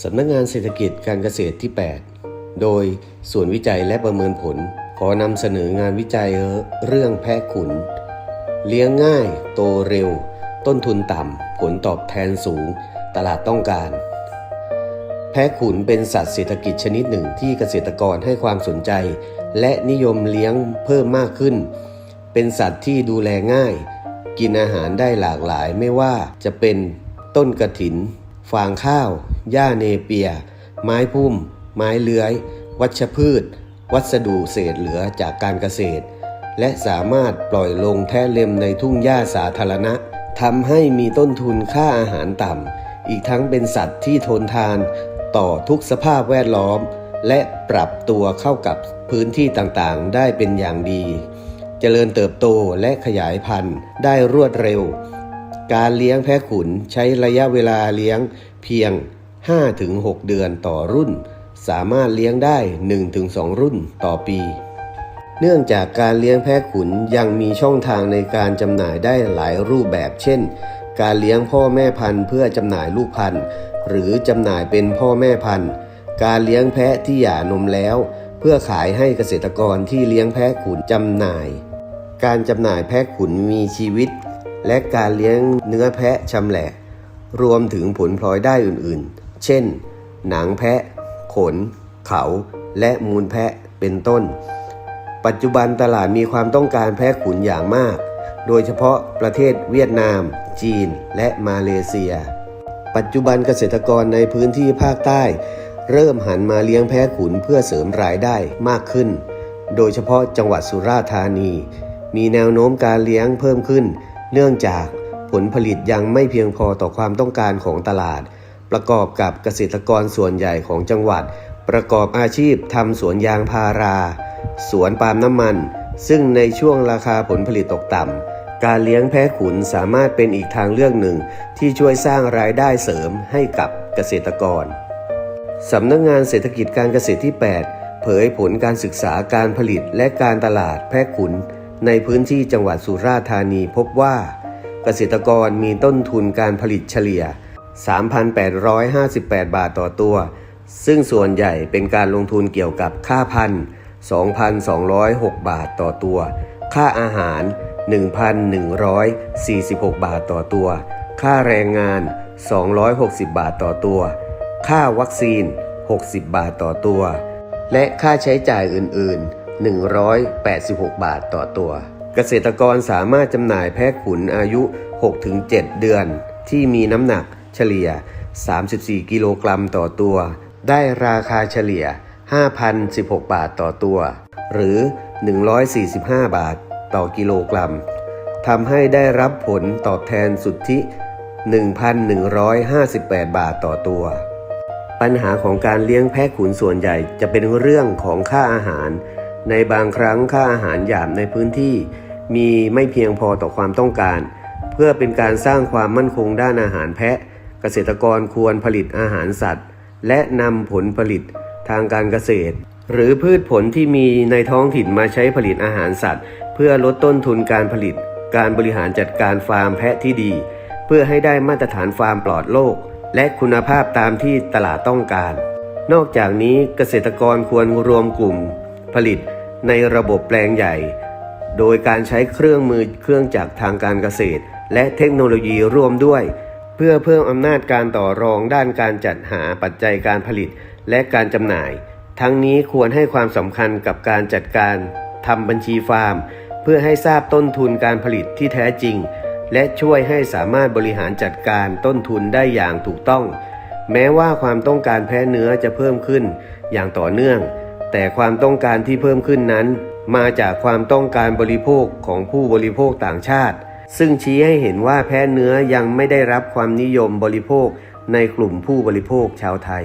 สำนักงานเศรษฐกิจการเกษตรที่ 8 โดยส่วนวิจัยและประเมินผล ขอนำเสนองานวิจัยเรื่องแพะขุน เลี้ยงง่าย โตเร็ว ต้นทุนต่ำ ผลตอบแทนสูง ตลาดต้องการ แพะขุนเป็นสัตว์เศรษฐกิจชนิดหนึ่งที่เกษตรกรให้ความสนใจ และนิยมเลี้ยงเพิ่มมากขึ้น เป็นสัตว์ที่ดูแลง่าย กินอาหารได้หลากหลายไม่ว่าจะเป็นต้นกระถิน ฟางข้าว หญ้าเนเปีย ไม้พุ่ม ไม้เลื้อย วัชพืช วัสดุเศษเหลือจากการเกษตร และสามารถปล่อยลงแท้เล็มในทุ่งหญ้าสาธารณะทำให้มีต้นทุนค่าอาหารต่ำ อีกทั้งเป็นสัตว์ที่ทนทานต่อทุกสภาพแวดล้อม และปรับตัวเข้ากับพื้นที่ต่างๆ ได้เป็นอย่างดี เจริญเติบโตและขยายพันธุ์ได้รวดเร็ว การเลี้ยงแพะขุนใช้ระยะเวลาเลี้ยงเพียง 5-6 เดือนต่อรุ่น สามารถเลี้ยงได้ 1-2 รุ่นต่อปี เนื่องจากการเลี้ยงแพะขุนยังมีช่องทางในการจำหน่ายได้หลายรูปแบบ เช่น การเลี้ยงพ่อแม่พันธุ์เพื่อจำหน่ายลูกพันธุ์หรือจำหน่ายเป็นพ่อแม่พันธุ์ การเลี้ยงแพะที่หย่านมแล้ว เพื่อขายให้เกษตรกรที่เลี้ยงแพะขุนจำหน่าย การจำหน่ายแพะขุนมีชีวิต และการเลี้ยงเนื้อแพะชำแหละ รวมถึงผลพลอยได้อื่นๆ เช่น หนังแพะ ขน เขา และมูลแพะเป็นต้น ปัจจุบันตลาดมีความต้องการแพะขุนอย่างมาก โดยเฉพาะประเทศเวียดนาม จีน และมาเลเซีย ปัจจุบันเกษตรกรในพื้นที่ภาคใต้ เริ่มหันมาเลี้ยงแพะขุนเพื่อเสริมรายได้มากขึ้น โดยเฉพาะจังหวัดสุราษฎร์ธานี มีแนวโน้มการเลี้ยงเพิ่มขึ้น เนื่องจากผลผลิตยังไม่เพียงพอต่อความต้องการของตลาด ประกอบกับเกษตรกรส่วนใหญ่ของจังหวัด ประกอบอาชีพทำสวนยางพารา สวนปาล์มน้ำมัน ซึ่งในช่วงราคาผลผลิตตกต่ำการเลี้ยงแพะขุนสามารถเป็นอีกทางเลือกหนึ่ง ที่ช่วยสร้างรายได้เสริมให้กับเกษตรกรสำนักงงานเศรษฐกิจการเกษตรที่ 8 เผยผลการศึกษาการผลิตและการตลาดแพะขุน ในพื้นที่จังหวัดสุราษฎร์ธานีพบว่าเกษตรกรมีต้นทุนการผลิตเฉลี่ย 3,858 บาทต่อตัว ซึ่งส่วนใหญ่เป็นการลงทุนเกี่ยวกับค่าพันธุ์2,206 บาทต่อตัว ค่าอาหาร 1,146 บาทต่อตัว ค่าแรงงาน 260 บาทต่อตัว ค่าวัคซีน 60 บาทต่อตัว และค่าใช้จ่ายอื่น ๆ 186 บาทต่อตัว เกษตรกรสามารถจำหน่ายแพะขุนอายุ 6-7 เดือน ที่มีน้ำหนักเฉลี่ย 34 กิโลกรัมต่อตัว ได้ราคาเฉลี่ย 5,016 บาทต่อตัว หรือ 145 บาทต่อกิโลกรัมทำให้ได้รับผลตอบแทนสุทธิ 1,158 บาทต่อตัว ปัญหาของการเลี้ยงแพะขุนส่วนใหญ่จะเป็นเรื่องของค่าอาหาร ในบางครั้งค่าอาหารหยาบในพื้นที่ มีไม่เพียงพอต่อความต้องการ เพื่อเป็นการสร้างความมั่นคงด้านอาหารแพะ เกษตรกรควรผลิตอาหารสัตว์ และนำผลผลิตทางการเกษตร หรือพืชผลที่มีในท้องถิ่นมาใช้ผลิตอาหารสัตว์ เพื่อลดต้นทุนการผลิต การบริหารจัดการฟาร์มแพะที่ดี เพื่อให้ได้มาตรฐานฟาร์มปลอดโรคและคุณภาพตามที่ตลาดต้องการ นอกจากนี้เกษตรกรควรรวมกลุ่ม ผลิตในระบบแปลงใหญ่ โดยการใช้เครื่องมือเครื่องจักรทางการเกษตร และเทคโนโลยีร่วมด้วย เพื่อเพิ่มอำนาจการต่อรองด้านการจัดหาปัจจัยการผลิตและการจำหน่าย ทั้งนี้ควรให้ความสำคัญกับการจัดการทำบัญชีฟาร์ม เพื่อให้ทราบต้นทุนการผลิตที่แท้จริง และช่วยให้สามารถบริหารจัดการต้นทุนได้อย่างถูกต้อง แม้ว่าความต้องการแพ้เนื้อจะเพิ่มขึ้นอย่างต่อเนื่อง แต่ความต้องการที่เพิ่มขึ้นนั้น มาจากความต้องการบริโภคของผู้บริโภคต่างชาติ ซึ่งชี้ให้เห็นว่าแพ้เนื้อยังไม่ได้รับความนิยมบริโภคในกลุ่มผู้บริโภคชาวไทย